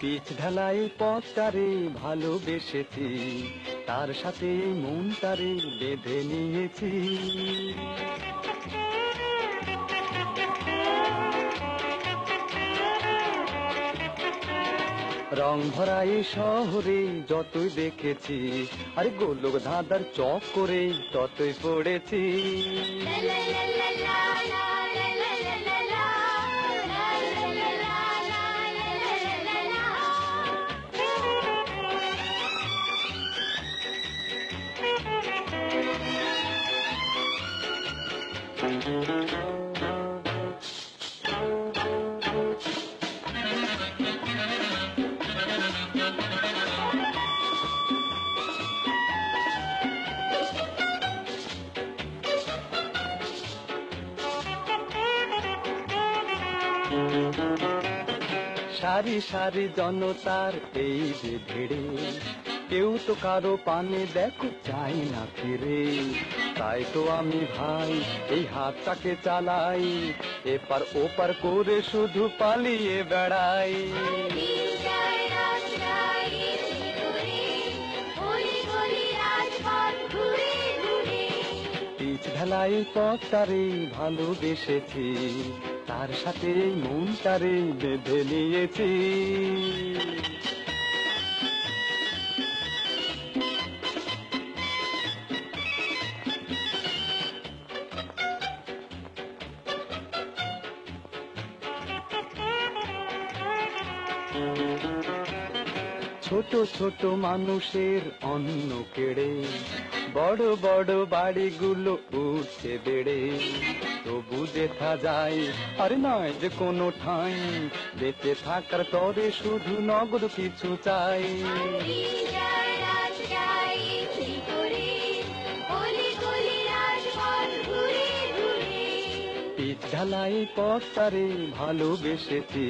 Pitch ঢালাই পথটারে ভালোবেসেছি, তার সাথে মনটারে বেঁধে নিয়েছি। রং ভরা এই শহরে যতই দেখেছি, আরে গোলক ধাঁধার চক করে ততই পড়েছি। সারি সারি জনতার এই যে ভিড়ে, কেউ তো কারও পানে দেখো চাই না ফিরে। তাই তো আমি ভাই, এই হাতটাকে চালাই, এপার ওপার করে শুধু পালিয়ে বেড়াই। ঢালাই পথটারে ভালোবেসেছি। তার সাথে মনটারে বেঁধে নিয়েছি। ছোট ছোট মানুষের অন্ন কেড়ে বড় বড় বাড়িগুলো উঠছে বেড়ে। তবু দেখা যায় আর নয় যে কোনো ঠাঁই বেঁচে থাকার তরে শুধু নগদ কিছু চাই। ঢালাই পথটারে ভালোবেসেছি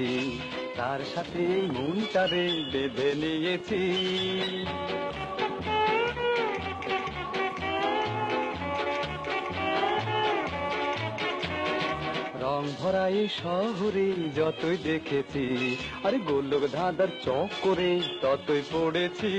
তার সাথে এই মনটারে বেঁধে নিয়েছি। রং ভরা এই শহরে যতই দেখেছি, আরে গোলক ধাঁধার চক করে ততই পড়েছি।